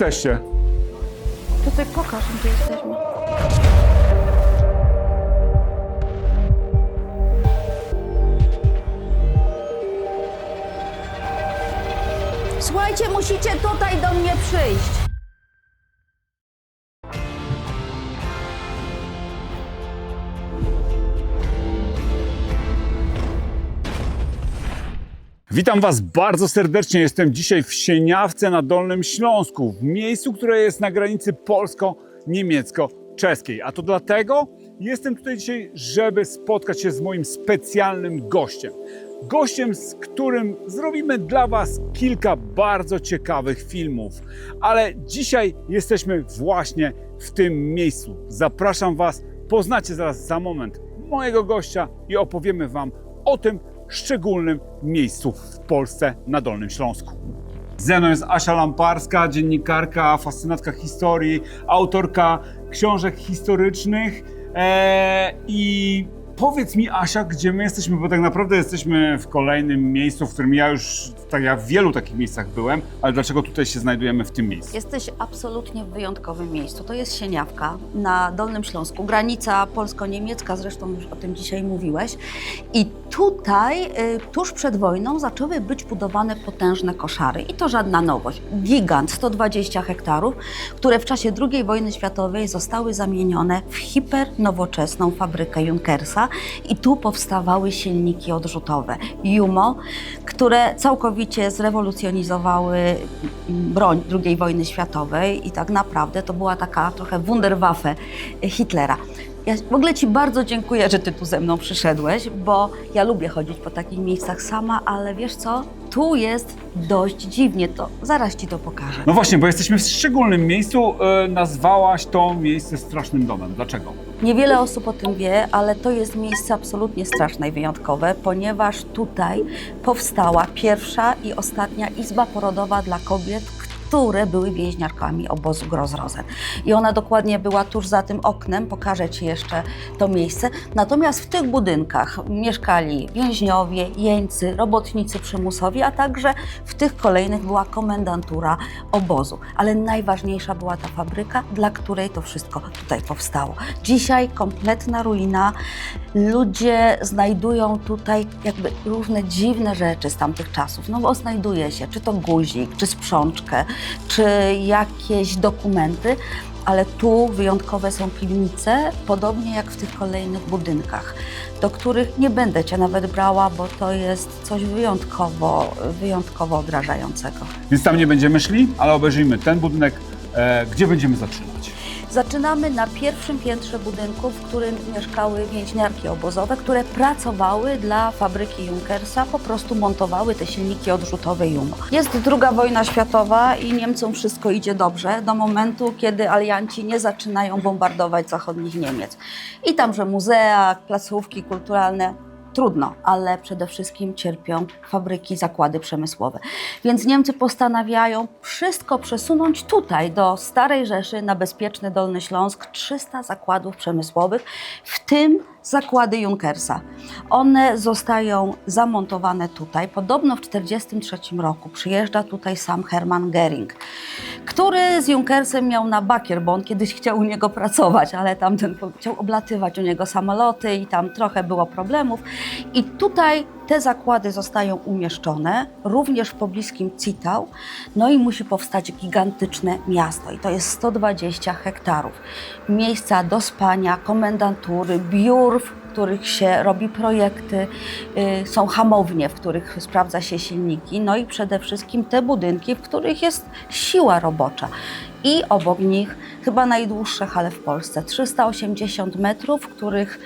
jesteście? Tutaj pokaż, gdzie jesteśmy. Słuchajcie, musicie tutaj do mnie przyjść. Witam Was bardzo serdecznie. Jestem dzisiaj w Sieniawce na Dolnym Śląsku, w miejscu, które jest na granicy polsko-niemiecko-czeskiej. A to dlatego jestem tutaj dzisiaj, żeby spotkać się z moim specjalnym gościem. Gościem, z którym zrobimy dla Was kilka bardzo ciekawych filmów. Ale dzisiaj jesteśmy właśnie w tym miejscu. Zapraszam Was, poznacie zaraz za moment mojego gościa i opowiemy Wam o tym szczególnym miejscu w Polsce na Dolnym Śląsku. Ze mną jest Asia Lamparska, dziennikarka, fascynatka historii, autorka książek historycznych. Eee, I powiedz mi, Asia, gdzie my jesteśmy, bo tak naprawdę jesteśmy w kolejnym miejscu, w którym ja już, tak ja w wielu takich miejscach byłem, ale dlaczego tutaj się znajdujemy w tym miejscu? Jesteś absolutnie w wyjątkowym miejscu. To jest Sieniawka na Dolnym Śląsku, granica polsko-niemiecka, zresztą już o tym dzisiaj mówiłeś. I tutaj, y, tuż przed wojną, zaczęły być budowane potężne koszary. I to żadna nowość. Gigant, 120 hektarów, które w czasie II wojny światowej zostały zamienione w hipernowoczesną fabrykę Junkersa. I tu powstawały silniki odrzutowe. Jumo, które całkowicie zrewolucjonizowały mm, broń II wojny światowej i tak naprawdę to była taka trochę Wunderwaffe Hitlera. Ja w ogóle Ci bardzo dziękuję, że Ty tu ze mną przyszedłeś, bo ja lubię chodzić po takich miejscach sama, ale wiesz co? Tu jest dość dziwnie, to zaraz Ci to pokażę. No właśnie, bo jesteśmy w szczególnym miejscu. E, nazwałaś to miejsce strasznym domem. Dlaczego? Niewiele osób o tym wie, ale to jest miejsce absolutnie straszne i wyjątkowe, ponieważ tutaj powstała pierwsza i ostatnia izba porodowa dla kobiet, które były więźniarkami obozu Grozrozen. I ona dokładnie była tuż za tym oknem, pokażę Ci jeszcze to miejsce. Natomiast w tych budynkach mieszkali więźniowie, jeńcy, robotnicy przymusowi, a także w tych kolejnych była komendantura obozu. Ale najważniejsza była ta fabryka, dla której to wszystko tutaj powstało. Dzisiaj kompletna ruina. Ludzie znajdują tutaj jakby różne dziwne rzeczy z tamtych czasów. No bo znajduje się czy to guzik, czy sprzączkę, czy jakieś dokumenty, ale tu wyjątkowe są piwnice, podobnie jak w tych kolejnych budynkach, do których nie będę Cię nawet brała, bo to jest coś wyjątkowo, wyjątkowo odrażającego. Więc tam nie będziemy szli, ale obejrzyjmy ten budynek. E, gdzie będziemy zaczynać? Zaczynamy na pierwszym piętrze budynku, w którym mieszkały więźniarki obozowe, które pracowały dla fabryki Junkersa, po prostu montowały te silniki odrzutowe Juno. Jest druga wojna światowa i Niemcom wszystko idzie dobrze do momentu, kiedy alianci nie zaczynają bombardować zachodnich Niemiec. I tamże muzea, placówki kulturalne trudno, ale przede wszystkim cierpią fabryki, zakłady przemysłowe. Więc Niemcy postanawiają wszystko przesunąć tutaj, do Starej Rzeszy, na bezpieczny Dolny Śląsk, 300 zakładów przemysłowych, w tym zakłady Junkersa. One zostają zamontowane tutaj. Podobno w 1943 roku przyjeżdża tutaj sam Hermann Göring, który z Junkersem miał na bakier, bo on kiedyś chciał u niego pracować, ale tamten chciał oblatywać u niego samoloty i tam trochę było problemów. I tutaj te zakłady zostają umieszczone, również w pobliskim Citał, no i musi powstać gigantyczne miasto i to jest 120 hektarów. Miejsca do spania, komendantury, biur, których się robi projekty, y, są hamownie, w których sprawdza się silniki, no i przede wszystkim te budynki, w których jest siła robocza. I obok nich chyba najdłuższe hale w Polsce, 380 metrów, w których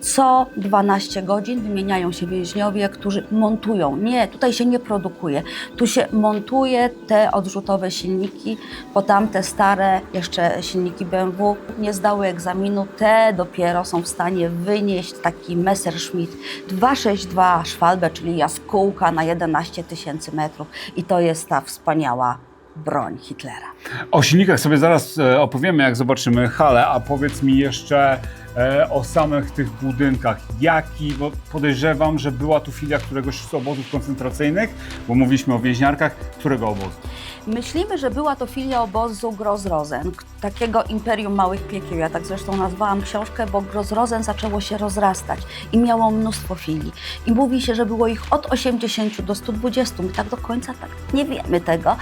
co 12 godzin wymieniają się więźniowie, którzy montują. Nie, tutaj się nie produkuje. Tu się montuje te odrzutowe silniki, bo tamte stare jeszcze silniki BMW nie zdały egzaminu. Te dopiero są w stanie wynieść taki Messerschmitt 262 Schwalbe, czyli jaskółka na 11 tysięcy metrów. I to jest ta wspaniała broń Hitlera. O silnikach sobie zaraz e, opowiemy, jak zobaczymy halę, a powiedz mi jeszcze, o samych tych budynkach. Jaki, bo podejrzewam, że była tu filia któregoś z obozów koncentracyjnych, bo mówiliśmy o więźniarkach. Którego obozu? Myślimy, że była to filia obozu Grozrozen, takiego imperium małych piekieł. Ja tak zresztą nazwałam książkę, bo Grozrozen zaczęło się rozrastać i miało mnóstwo filii. I mówi się, że było ich od 80 do 120. My tak do końca tak nie wiemy tego.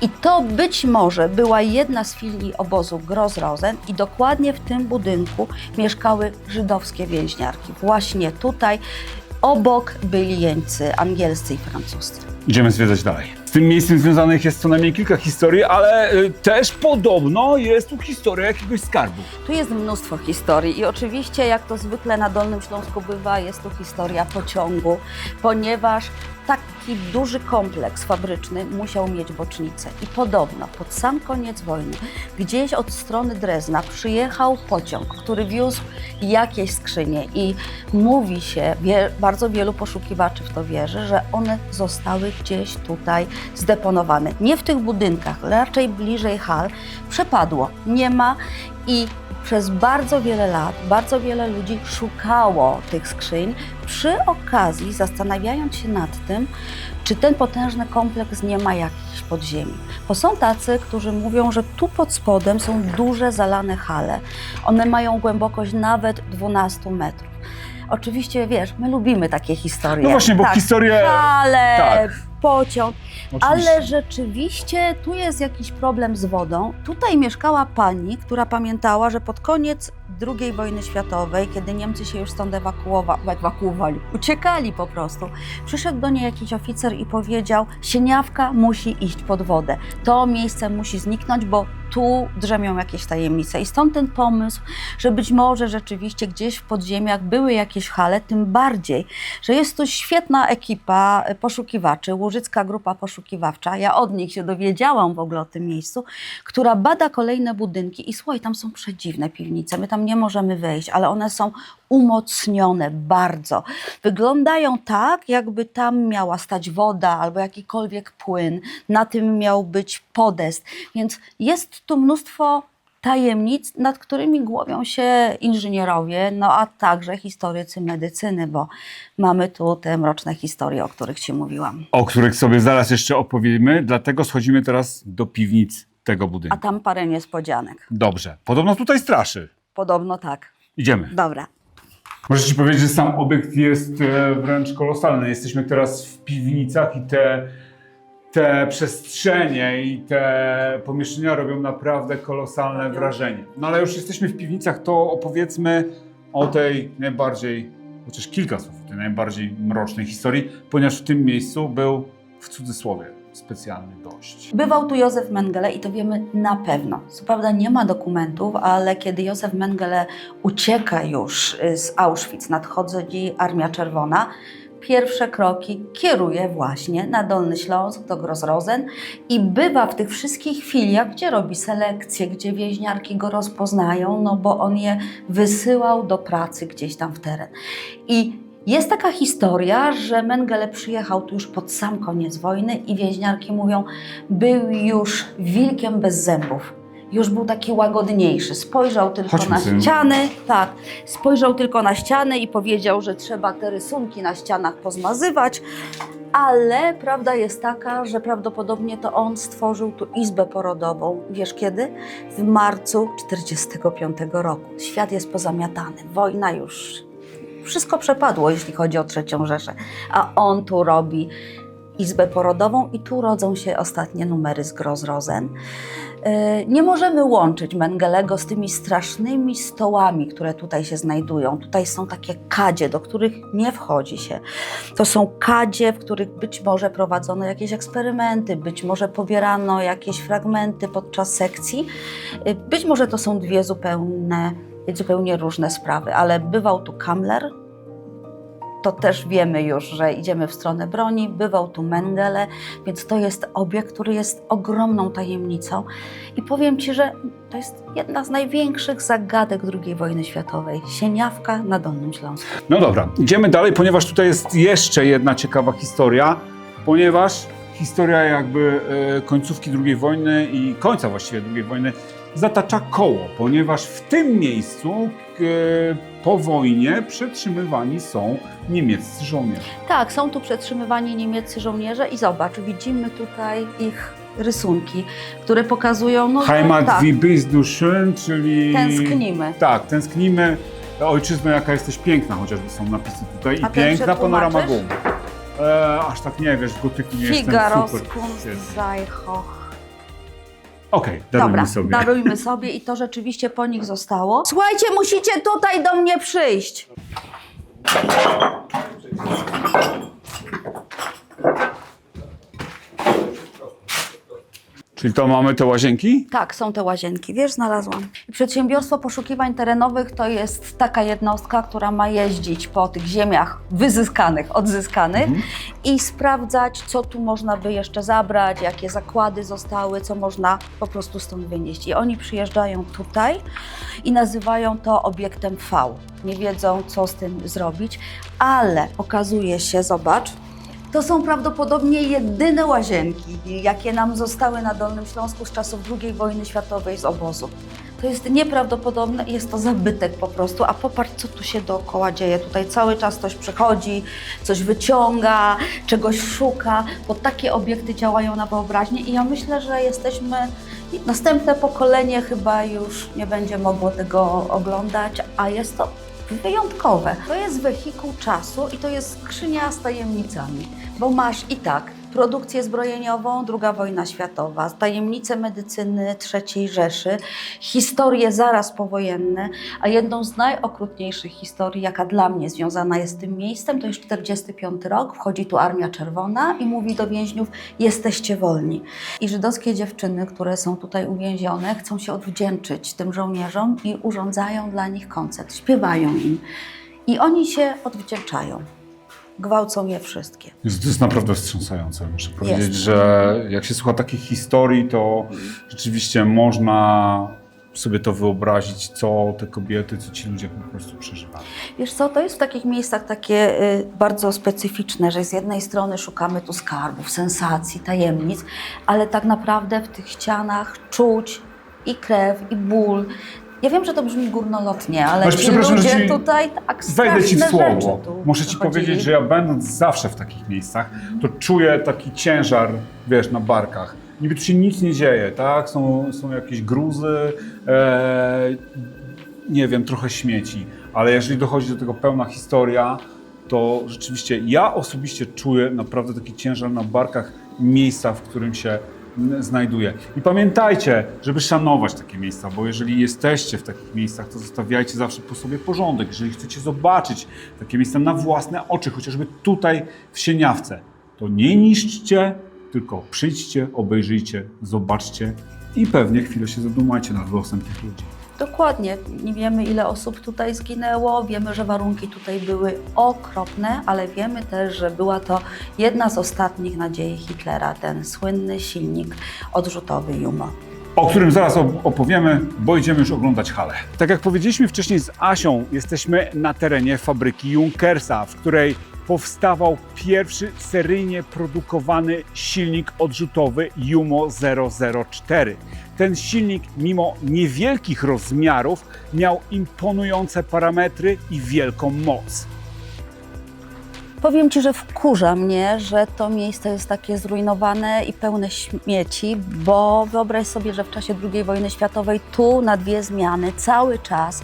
I to być może była jedna z filii obozu Grozrozen i dokładnie w tym budynku mieszkały żydowskie więźniarki. Właśnie tutaj. Obok byli jeńcy angielscy i francuscy. Idziemy zwiedzać dalej. Z tym miejscem związanych jest co najmniej kilka historii, ale y, też podobno jest tu historia jakiegoś skarbu. Tu jest mnóstwo historii i oczywiście, jak to zwykle na Dolnym Śląsku bywa, jest tu historia pociągu, ponieważ taki duży kompleks fabryczny musiał mieć bocznicę. I podobno pod sam koniec wojny, gdzieś od strony Drezna przyjechał pociąg, który wiózł jakieś skrzynie i mówi się, wie, bardzo wielu poszukiwaczy w to wierzy, że one zostały gdzieś tutaj zdeponowane. Nie w tych budynkach, raczej bliżej hal. Przepadło, nie ma i przez bardzo wiele lat bardzo wiele ludzi szukało tych skrzyń, przy okazji zastanawiając się nad tym, czy ten potężny kompleks nie ma jakichś podziemi. Bo są tacy, którzy mówią, że tu pod spodem są duże zalane hale. One mają głębokość nawet 12 metrów. Oczywiście, wiesz, my lubimy takie historie. No właśnie, bo tak, historie- Hale, tak. Pociąg. Oczywiście. Ale rzeczywiście tu jest jakiś problem z wodą. Tutaj mieszkała pani, która pamiętała, że pod koniec II wojny światowej, kiedy Niemcy się już stąd ewakuowa- ewakuowali, uciekali po prostu, przyszedł do niej jakiś oficer i powiedział: Sieniawka musi iść pod wodę. To miejsce musi zniknąć, bo tu drzemią jakieś tajemnice. I stąd ten pomysł, że być może rzeczywiście gdzieś w podziemiach były jakieś hale, tym bardziej, że jest tu świetna ekipa poszukiwaczy, Łużycka Grupa Poszukiwawcza. Ja od nich się dowiedziałam w ogóle o tym miejscu, która bada kolejne budynki i słuchaj, tam są przedziwne piwnice. My tam nie możemy wejść, ale one są umocnione bardzo. Wyglądają tak, jakby tam miała stać woda albo jakikolwiek płyn. Na tym miał być podest. Więc jest tu mnóstwo tajemnic, nad którymi głowią się inżynierowie, no a także historycy medycyny, bo mamy tu te mroczne historie, o których Ci mówiłam. O których sobie zaraz jeszcze opowiemy, dlatego schodzimy teraz do piwnic tego A budynku. tam parę niespodzianek. Dobrze. Podobno tutaj straszy. Podobno tak. Idziemy. Dobra. Muszę Ci powiedzieć, że sam obiekt jest e, wręcz kolosalny. Jesteśmy teraz w piwnicach i te, te przestrzenie i te pomieszczenia robią naprawdę kolosalne wrażenie. No ale już jesteśmy w piwnicach, to opowiedzmy o tej najbardziej, chociaż kilka słów, tej najbardziej mrocznej historii, ponieważ w tym miejscu był w cudzysłowie specjalny gość. Bywał tu Józef Mengele i to wiemy na pewno. Co prawda nie ma dokumentów, ale kiedy Józef Mengele ucieka już y, z Auschwitz, nadchodzi Armia Czerwona, pierwsze kroki kieruje właśnie na Dolny Śląsk, do Grozrozen i bywa w tych wszystkich filiach, gdzie robi selekcję, gdzie więźniarki go rozpoznają, no bo on je wysyłał do pracy gdzieś tam w teren. I jest taka historia, że Mengele przyjechał tu już pod sam koniec wojny i więźniarki mówią, był już wilkiem bez zębów. Już był taki łagodniejszy. Spojrzał tylko Chodźmy, na synu. ściany, tak, spojrzał tylko na ściany i powiedział, że trzeba te rysunki na ścianach pozmazywać. Ale prawda jest taka, że prawdopodobnie to on stworzył tu izbę porodową. Wiesz kiedy? W marcu 1945 roku. Świat jest pozamiatany. Wojna już wszystko przepadło, jeśli chodzi o trzecią Rzeszę. A on tu robi izbę porodową i tu rodzą się ostatnie numery z Grozrozen. Yy, Nie możemy łączyć Mengelego z tymi strasznymi stołami, które tutaj się znajdują. Tutaj są takie kadzie, do których nie wchodzi się. To są kadzie, w których być może prowadzono jakieś eksperymenty, być może pobierano jakieś fragmenty podczas sekcji. Yy, Być może to są dwie zupełne, zupełnie różne sprawy, ale bywał tu Kamler, to też wiemy już, że idziemy w stronę broni. Bywał tu Mengele, więc to jest obiekt, który jest ogromną tajemnicą. I powiem Ci, że to jest jedna z największych zagadek II wojny światowej. Sieniawka na Dolnym Śląsku. No dobra, idziemy dalej, ponieważ tutaj jest jeszcze jedna ciekawa historia, ponieważ historia jakby e, końcówki II wojny i końca właściwie II wojny zatacza koło, ponieważ w tym miejscu e, po wojnie przetrzymywani są niemieccy żołnierze. Tak, są tu przetrzymywani niemieccy żołnierze i zobacz, widzimy tutaj ich rysunki, które pokazują, no Heimat tak, wie bist du schön, czyli... tęsknimy. Tak, tęsknimy. Ojczyzno, jaka jesteś piękna, chociażby są napisy tutaj. I A pierwsze piękna panorama tłumaczysz? gum. E, aż tak nie wiesz, w gotyku nie jestem super. Kunstzeichoch. Okej, darujmy Dobra, sobie. darujmy sobie i to rzeczywiście po nich zostało. Słuchajcie, musicie tutaj do mnie przyjść. Czyli to mamy te łazienki? Tak, są te łazienki, wiesz, znalazłam. Przedsiębiorstwo poszukiwań terenowych to jest taka jednostka, która ma jeździć po tych ziemiach wyzyskanych, odzyskanych i sprawdzać, co tu można by jeszcze zabrać, jakie zakłady zostały, co można po prostu stąd wynieść. I oni przyjeżdżają tutaj i nazywają to obiektem V. Nie wiedzą, co z tym zrobić, ale okazuje się, zobacz, to są prawdopodobnie jedyne łazienki, jakie nam zostały na Dolnym Śląsku z czasów II wojny światowej z obozu. To jest nieprawdopodobne jest to zabytek po prostu. A popatrz, co tu się dookoła dzieje. Tutaj cały czas ktoś przychodzi, coś wyciąga, czegoś szuka, bo takie obiekty działają na wyobraźnię i ja myślę, że jesteśmy. Następne pokolenie chyba już nie będzie mogło tego oglądać, a jest to wyjątkowe. To jest wehikuł czasu i to jest skrzynia z tajemnicami, bo masz i tak produkcję zbrojeniową, II wojna światowa, tajemnice medycyny III Rzeszy, historie zaraz powojenne, a jedną z najokrutniejszych historii, jaka dla mnie związana jest z tym miejscem, to jest 45 rok, wchodzi tu Armia Czerwona i mówi do więźniów, jesteście wolni. I żydowskie dziewczyny, które są tutaj uwięzione, chcą się odwdzięczyć tym żołnierzom i urządzają dla nich koncert, śpiewają im. I oni się odwdzięczają. Gwałcą je wszystkie. Jest- To jest naprawdę wstrząsające. Muszę powiedzieć, Jest. że jak się słucha takich historii, to rzeczywiście można sobie to wyobrazić, co te kobiety, co ci ludzie po prostu przeżywali. Wiesz co, to jest w takich miejscach takie y, bardzo specyficzne, że z jednej strony szukamy tu skarbów, sensacji, tajemnic, ale tak naprawdę w tych ścianach czuć i krew, i ból. Ja wiem, że to brzmi górnolotnie, ale Aż ci ludzie ci tutaj tak Wejdę ci w słowo. Muszę ci powiedzieć, że ja będąc zawsze w takich miejscach, to czuję taki ciężar, wiesz, na barkach. Niby tu się nic nie dzieje, tak? Są, są jakieś gruzy, e, nie wiem, trochę śmieci. Ale jeżeli dochodzi do tego pełna historia, to rzeczywiście ja osobiście czuję naprawdę taki ciężar na barkach miejsca, w którym się m, znajduję. I pamiętajcie, żeby szanować takie miejsca, bo jeżeli jesteście w takich miejscach, to zostawiajcie zawsze po sobie porządek. Jeżeli chcecie zobaczyć takie miejsca na własne oczy, chociażby tutaj w Sieniawce, to nie niszczcie, tylko przyjdźcie, obejrzyjcie, zobaczcie i pewnie chwilę się zadumajcie nad losem tych ludzi. Dokładnie. Nie wiemy, ile osób tutaj zginęło. Wiemy, że warunki tutaj były okropne, ale wiemy też, że była to jedna z ostatnich nadziei Hitlera, ten słynny silnik odrzutowy Juma. o którym zaraz op- opowiemy, bo idziemy już oglądać halę. Tak jak powiedzieliśmy wcześniej z Asią, jesteśmy na terenie fabryki Junkersa, w której powstawał pierwszy seryjnie produkowany silnik odrzutowy Jumo 004. Ten silnik, mimo niewielkich rozmiarów, miał imponujące parametry i wielką moc. Powiem Ci, że wkurza mnie, że to miejsce jest takie zrujnowane i pełne śmieci, bo wyobraź sobie, że w czasie II wojny światowej tu na dwie zmiany cały czas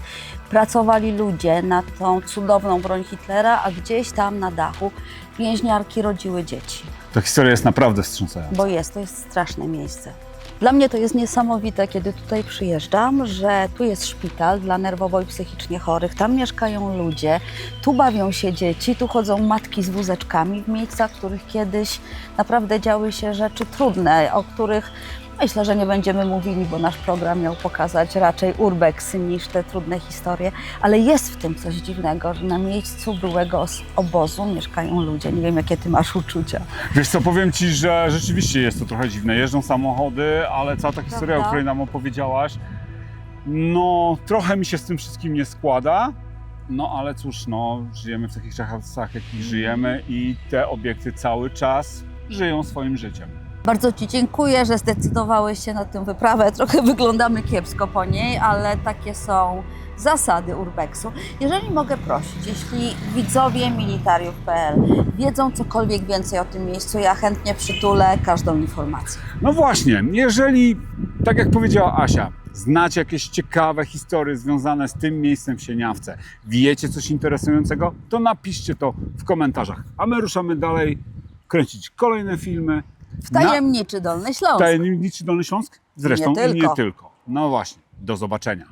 pracowali ludzie nad tą cudowną broń Hitlera, a gdzieś tam na dachu więźniarki rodziły dzieci. Ta historia jest naprawdę wstrząsająca. Bo jest, to jest straszne miejsce. Dla mnie to jest niesamowite, kiedy tutaj przyjeżdżam, że tu jest szpital dla nerwowo i psychicznie chorych, tam mieszkają ludzie, tu bawią się dzieci, tu chodzą matki z wózeczkami w miejscach, w których kiedyś naprawdę działy się rzeczy trudne, o których myślę, że nie będziemy mówili, bo nasz program miał pokazać raczej urbexy niż te trudne historie, ale jest w tym coś dziwnego, że na miejscu byłego obozu mieszkają ludzie. Nie wiem, jakie ty masz uczucia. Wiesz co, powiem Ci, że rzeczywiście jest to trochę dziwne. Jeżdżą samochody, ale cała ta historia, Prawda? o której nam opowiedziałaś, no trochę mi się z tym wszystkim nie składa. No ale cóż, no żyjemy w takich czasach, jakich żyjemy i te obiekty cały czas żyją swoim życiem. Bardzo Ci dziękuję, że zdecydowałeś się na tę wyprawę. Trochę wyglądamy kiepsko po niej, ale takie są zasady urbexu. Jeżeli mogę prosić, jeśli widzowie militariów.pl wiedzą cokolwiek więcej o tym miejscu, ja chętnie przytulę każdą informację. No właśnie, jeżeli, tak jak powiedziała Asia, znacie jakieś ciekawe historie związane z tym miejscem w Sieniawce, wiecie coś interesującego, to napiszcie to w komentarzach. A my ruszamy dalej kręcić kolejne filmy. Tajemniczy Dolny Śląsk. Tajemniczy Dolny Śląsk? Zresztą Nie i nie tylko. tylko. No właśnie, do zobaczenia.